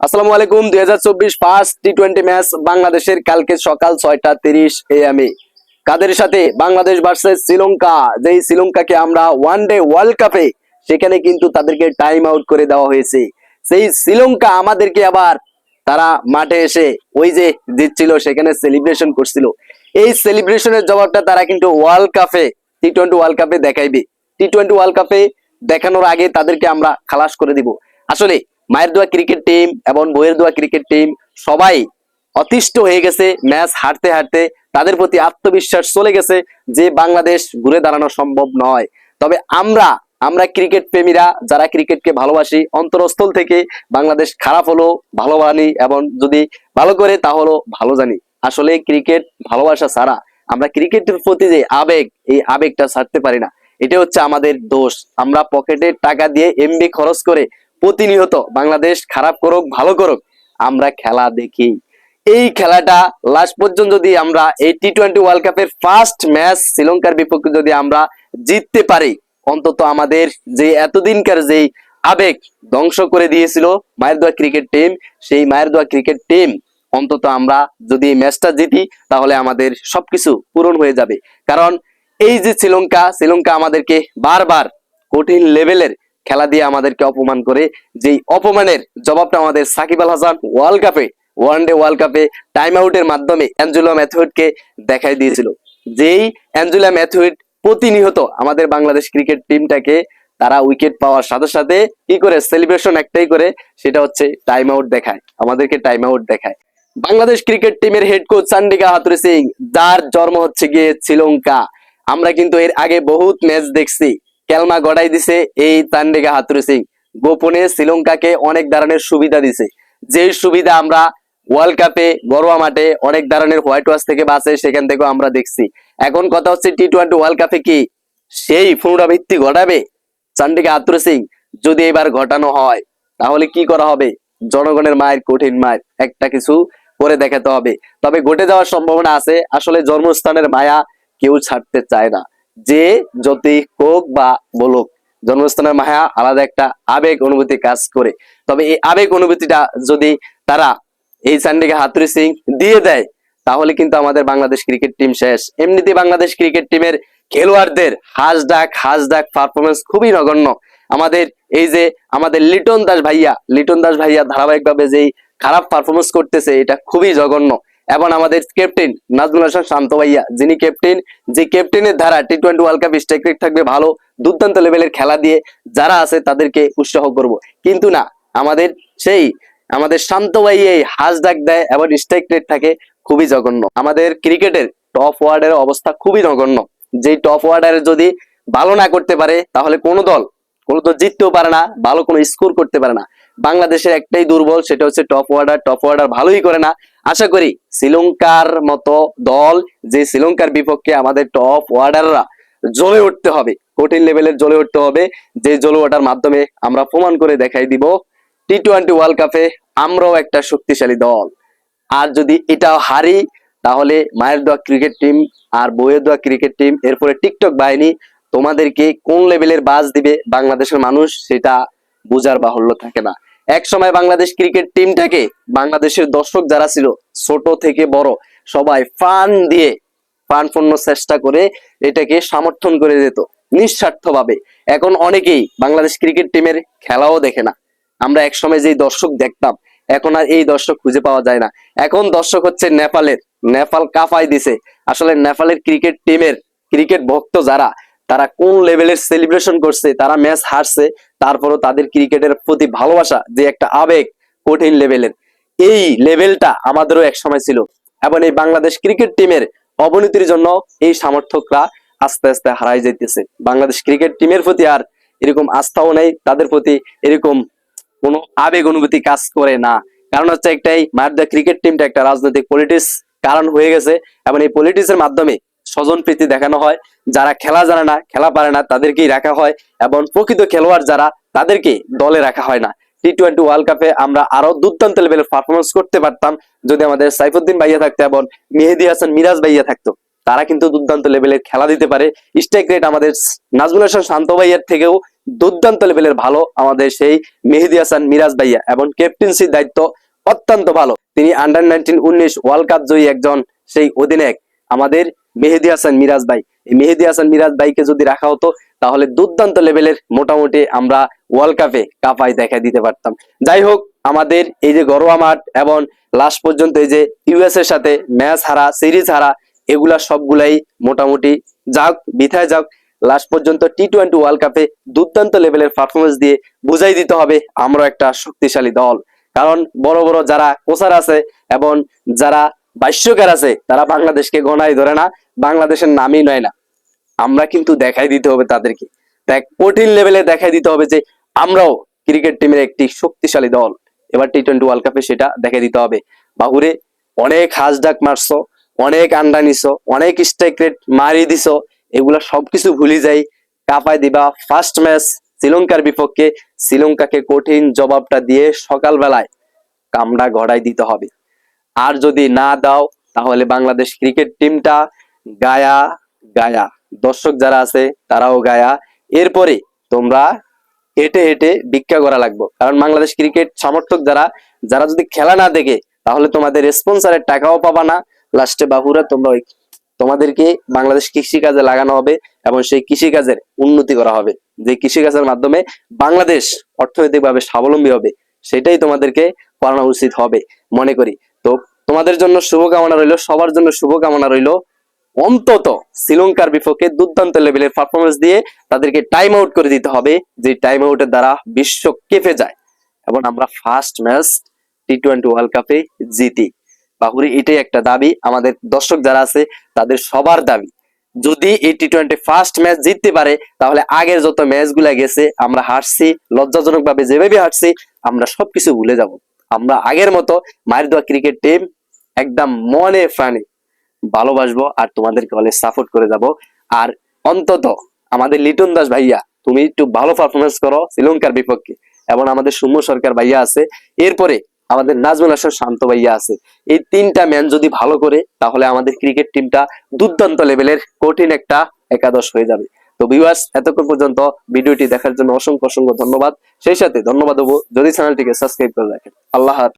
আসসালামু আলাইকুম, দুই হাজার চব্বিশ ফার্স্ট টি টোয়েন্টি ম্যাচ বাংলাদেশের কালকে সকাল ছয়টা তিরিশ এ। কাদের সাথে? বাংলাদেশ ভার্সেস শ্রীলঙ্কা। যেই শ্রীলঙ্কাকে আমরা ওয়ান ডে ওয়ার্ল্ড কাপে সেখানে কিন্তু তাদেরকে টাইম আউট করে দেওয়া হয়েছে। সেই শ্রীলঙ্কা আমাদেরকে আবার তারা মাঠে এসে ওই যে জিতছিল, সেখানে সেলিব্রেশন করছিল। এই সেলিব্রেশনের জবাবটা তারা কিন্তু ওয়ার্ল্ড কাপে টি টোয়েন্টি ওয়ার্ল্ড কাপে দেখাইবে। টি টোয়েন্টি ওয়ার্ল্ড কাপে দেখানোর আগে তাদেরকে আমরা খালাস করে দিব। আসলে মায়ের দোয়া ক্রিকেট টিম এবং বইয়ের দোয়া ক্রিকেট টিম সবাই অতিষ্ঠ হয়ে গেছে ম্যাচ হারতে হারতে। তাদের প্রতি আত্মবিশ্বাস চলে গেছে যে বাংলাদেশ ঘুরে দাঁড়ানো সম্ভব নয়। তবে আমরা আমরা ক্রিকেট প্রেমীরা যারা ক্রিকেটকে ভালোবাসি, অন্তরস্থল থেকে বাংলাদেশ খারাপ হলো, ভালো জানি এবং যদি ভালো করে তাহলেও ভালো জানি। আসলে ক্রিকেট ভালোবাসা ছাড়া আমরা ক্রিকেটের প্রতি যে আবেগ, এই আবেগটা ছাড়তে পারি না। এটা হচ্ছে আমাদের দোষ। আমরা পকেটে টাকা দিয়ে এমবি খরচ করে প্রতিনিয়ত বাংলাদেশ খারাপ করুক, ভালো করুক, আমরা খেলা দেখি। এই খেলাটা লাস্ট পর্যন্ত যদি আমরা এই টি টোয়েন্টি ওয়ার্ল্ড কাপের ফার্স্ট ম্যাচ শ্রীলঙ্কার বিপক্ষে যদি আমরা জিততে পারি, অন্তত আমাদের যে এতদিনকার যেই আবেগ ধ্বংস করে দিয়েছিল মায়ের দোয়া ক্রিকেট টিম সেই মায়ের দোয়া ক্রিকেট টিম অন্তত আমরা যদি এই ম্যাচটা জিতি, তাহলে আমাদের সবকিছু পূরণ হয়ে যাবে। কারণ এই যে শ্রীলঙ্কা শ্রীলঙ্কা আমাদেরকে বারবার কঠিন লেভেলের খেলা দিয়ে আমাদেরকে অপমান করে, যেই অপমানের জবাবটা আমাদের সাকিব আল হাসান ওয়ার্ল্ড কাপে, ওয়ান ডে ওয়ার্ল্ড কাপে টাইম আউটের মাধ্যমে অ্যাঞ্জেলো ম্যাথুইডকে দেখাই দিয়েছিল। যেই অ্যাঞ্জেলা ম্যাথুইড প্রতিনিয়ত আমাদের বাংলাদেশ ক্রিকেট টিমটাকে তারা উইকেট পাওয়ার সাথে সাথে কি করে, সেলিব্রেশন একটাই করে, সেটা হচ্ছে টাইম আউট দেখায়, আমাদেরকে টাইম আউট দেখায়। বাংলাদেশ ক্রিকেট টিমের head coach Chandika Hathurusingha, যার জন্ম হচ্ছে গিয়ে শ্রীলঙ্কা। আমরা কিন্তু এর আগে বহুত ম্যাচ দেখছি। কেলমা গড়াই দিছে, এই চান্ডিকা হাতুরে সিং। গোপনে শ্রীলঙ্কাকে অনেক ধরনের সুবিধা দিছে। যে সুবিধা আমরা ওয়ার্ল্ড কাপে ঘরোয়া মাঠে অনেক ধরনের হোয়াইট ওয়াশ থেকে বাঁচে, সেখান থেকেও আমরা দেখছি। এখন কথা হচ্ছে টি টোয়েন্টি ওয়ার্ল্ড কাপে কি সেই পুনরাবৃত্তি ঘটাবে চান্ডিকা আতুর সিং? যদি এবার ঘটানো হয়, তাহলে কি করা হবে? জনগণের মায়ের কঠিন মায়ের একটা কিছু করে দেখাতে হবে। তবে ঘটে যাওয়ার সম্ভাবনা আছে। আসলে জন্মস্থানের মায়া কেউ ছাড়তে চায় না। যে যতই হোক বা বলুক, জন্মস্থানের মায়া আলাদা একটা আবেগ অনুভূতি কাজ করে। তবে এই আবেগ অনুভূতিটা যদি তারা এই চান্ডিকা হাতুরি সিং দিয়ে দেয়, তাহলে কিন্তু আমাদের বাংলাদেশ ক্রিকেট টিম শেষ। এমনিতে বাংলাদেশ ক্রিকেট টিমের খেলোয়াড়দের হাস ডাক হাস ডাক পারফরমেন্স খুবই নগণ্য। আমাদের এই যে আমাদের লিটন দাস ভাইয়া, লিটন দাস ভাইয়া ধারাবাহিকভাবে যেই খারাপ পারফরমেন্স করতেছে, এটা খুবই জঘন্য। এবং আমাদের ক্যাপ্টেন নাজমুল হাসান শান্ত ভাইয়া, যিনি ক্যাপ্টেন যে ক্যাপ্টেনের ধারা T twenty world cup strike rate থাকবে ভালো, দুর্দান্ত লেভেলের খেলা দিয়ে যারা আছে তাদেরকে উৎসাহ করব। কিন্তু না, আমাদের সেই, আমাদের শান্ত ভাই এই হাস ডাক দেয় এবং স্ট্রাইক রেট থাকে খুবই জঘন্য। আমাদের ক্রিকেটের টপ ওয়ার্ডের অবস্থা খুবই জঘন্য। যেই টপ ওয়ার্ডারে যদি ভালো না করতে পারে, তাহলে কোনো দল কোনো দল জিততেও পারে না, ভালো কোনো স্কোর করতে পারে না। বাংলাদেশের একটাই দুর্বল, সেটা হচ্ছে টপ ওয়ার্ডার টপ ওয়ার্ডার ভালোই করে না। আশা করি শ্রীলঙ্কার মতো দল, যে শ্রীলঙ্কার বিপক্ষে আমাদের টপ ওয়ার্ডাররা জ্বলে উঠতে হবে, কঠিন লেভেলের জ্বলে উঠতে হবে, যে জ্বলে ওঠার মাধ্যমে আমরা প্রমাণ করে দেখাই দিব টি টোয়েন্টি ওয়ার্ল্ড কাপে আমরাও একটা শক্তিশালী দল। আর যদি এটাও হারি, তাহলে মায়ের দোয়া ক্রিকেট টিম আর বইয়ের দোয়া ক্রিকেট টিম এরপরে টিকটক বাহিনী তোমাদেরকে কোন লেভেলের বাজ দিবে বাংলাদেশের মানুষ, সেটা বোঝার বাহুল্য থাকে না। এক সময় বাংলাদেশ ক্রিকেট টিমটাকে বাংলাদেশের দর্শক যারা ছিল, ছোট থেকে বড়, সবাই ফান দিয়ে প্রাণপূর্ণ চেষ্টা করে এটাকে সমর্থন করে যেত নিঃস্বার্থভাবে। এখন অনেকেই বাংলাদেশ ক্রিকেট টিমের খেলাও দেখে না। আমরা একসময় যেই দর্শক দেখতাম, এখন আর এই দর্শক খুঁজে পাওয়া যায় না। এখন দর্শক হচ্ছে নেপালের, নেপাল কাফাই দিছে। আসলে নেপালের ক্রিকেট টিমের ক্রিকেট ভক্ত যারা তারা কোন লেভেলের সেলিব্রেশন করছে, তারা ম্যাচ হারছে, তারপরও তাদের ক্রিকেটের প্রতি ভালোবাসা যে একটা আবেগ কঠিন লেভেলের এই লেভেলটা আমাদেরও এক সময় ছিল। এবং এই বাংলাদেশ ক্রিকেট টিমের অবনতির জন্য এই সমর্থকরা আস্তে আস্তে হারাই যাইতেছে। বাংলাদেশ ক্রিকেট টিমের প্রতি আর এরকম আস্থাও নেই, তাদের প্রতি এরকম কোনো আবেগ অনুভূতি কাজ করে না। কারণ হচ্ছে একটাই, মারদা ক্রিকেট টিমটা একটা রাজনৈতিক পলিটিক্স কারণ হয়ে গেছে। এবং এই পলিটিক্স এর মাধ্যমে স্বজন প্রীতি দেখানো হয়। যারা খেলা জানে না, খেলা পারে না, তাদেরকেই রাখা হয় এবং প্রকৃত খেলোয়াড় যারা, তাদেরকে দলে রাখা হয় না। টি টোয়েন্টি ওয়ার্ল্ড কাপে আমরা আরও দুর্দান্ত লেভেলের পারফরমেন্স করতে পারতাম যদি আমাদের সাইফুদ্দিন ভাইয়া থাকতো এবং মেহেদি হাসান মিরাজ ভাইয়া থাকতো। তারা কিন্তু দুর্দান্ত লেভেলের খেলা দিতে পারে। স্ট্রাইক রেট আমাদের নাজমুল হাসান শান্ত ভাইয়ার থেকেও দুর্দান্ত লেভেলের ভালো আমাদের সেই মেহেদি হাসান মিরাজ ভাইয়া এবং ক্যাপ্টেন্সির দায়িত্ব অত্যন্ত ভালো। তিনি আন্ডার নাইনটিন উনিশ ওয়ার্ল্ড কাপ জয়ী একজন সেই অধিনায়ক। আমাদের মেহেদি হাসান মিরাজ ভাই। এই মেহেদি হাসান মিরাজ ভাইকে যদি রাখা হতো, তাহলে দুর্দান্ত লেভেলের মোটামুটি আমরা ওয়ার্ল্ড কাপে কাপাই দেখা দিতে পারতাম। যাই হোক, আমাদের এই যে ঘরোয়া মাঠ এবং লাস্ট পর্যন্ত এই যে ইউএস এর সাথে ম্যাচ হারা সিরিজ হারা, এগুলা সবগুলাই মোটামুটি যাক বিথায় যাক লাস্ট পর্যন্ত টি টোয়েন্টি ওয়ার্ল্ড কাপে দুর্দান্ত লেভেলের পারফরমেন্স দিয়ে বুঝাই দিতে হবে আমরা একটা শক্তিশালী দল। কারণ বড় বড় যারা কোচার আছে এবং যারা ভাষ্যকার আছে, তারা বাংলাদেশকে গণাই ধরে না, বাংলাদেশের নামই নয় না। আমরা কিন্তু দেখাই দিতে হবে তাদেরকে। দেখ, কঠিন লেভেলে দেখাই দিতে হবে যে আমরাও ক্রিকেট টিমের একটি শক্তিশালী দল। এবার টি টোয়েন্টি ওয়ার্ল্ড কাপে সেটা দেখাই দিতে হবে। বাহুরে, অনেক হাজ ডাক মারছো, অনেক আন্ডা নিছো, অনেক স্ট্রাইক রেট মারি দিছো, এগুলা সবকিছু ভুলে যাই কাপাই দিবা। ফার্স্ট ম্যাচ শ্রীলঙ্কার বিপক্ষে, শ্রীলঙ্কাকে কঠিন জবাবটা দিয়ে সকালবেলায় কামড়া গড়াই দিতে হবে। আর যদি না দাও, তাহলে বাংলাদেশ ক্রিকেট টিমটা গায়া গায়া। দর্শক যারা আছে, তারাও গায়া। এরপরে তোমরা হেঁটে হেঁটে ভিক্ষা করা লাগবে। কারণ বাংলাদেশ ক্রিকেট সমর্থক যারা যারা যদি খেলা না দেখে, তাহলে তোমাদের স্পন্সরের টাকাও পাবা না। লাস্টে বাহুরা তোমরা ওই তোমাদেরকে বাংলাদেশ কৃষি কাজে লাগানো হবে এবং সেই কৃষি কাজের উন্নতি করা হবে। যে কৃষি কাজের মাধ্যমে বাংলাদেশ অর্থনৈতিকভাবে স্বাবলম্বী হবে, সেটাই তোমাদেরকে করানো উচিত হবে। মনে করি তোমাদের জন্য শুভকামনা রইল, সবার জন্য শুভকামনা রইল। অন্তত শ্রীলঙ্কার বিপক্ষে দুর্দান্ত লেভেলের পারফরমেন্স দিয়ে তাদেরকে টাইম আউট করে দিতে হবে, যে টাইম আউটের দ্বারা বিশ্ব কেঁপে যায়। এবং আমরা first match T twenty world কাপে জিতি। বাহুরি, এটাই একটা দাবি। আমাদের দর্শক যারা আছে, তাদের সবার দাবি। যদি এই টি টোয়েন্টি ফার্স্ট ম্যাচ জিততে পারে, তাহলে আগের যত ম্যাচগুলা গেছে, আমরা হারছি লজ্জাজনক ভাবে যেভাবে হারছি, আমরা সবকিছু ভুলে যাব। আমরা আগের মতো মায়ের দোয়া ক্রিকেট টিম একদম মনে প্রাণে ভালোবাসবো আর তোমাদেরকে অনেক সাপোর্ট করে যাব। আর অন্তত আমাদের লিটন দাস ভাইয়া, তুমি একটু ভালো পারফরমেন্স করো শ্রীলঙ্কার বিপক্ষে। এবং আমাদের সৌম্য সরকার ভাইয়া আছে। এরপরে আমাদের নাজমুল হাসান শান্ত ভাইয়া আছে। এই তিনটা ম্যান যদি ভালো করে, তাহলে আমাদের ক্রিকেট টিমটা দুর্দান্ত লেভেলের কঠিন একটা একাদশ হয়ে যাবে। তো ভিউয়ার্স এতক্ষণ পর্যন্ত ভিডিওটি দেখার জন্য অসংখ্য অসংখ্য ধন্যবাদ। সেই সাথে ধন্যবাদ দেবো। যদি চ্যানেলটিকে সাবস্ক্রাইব করে রাখেন। আল্লাহ।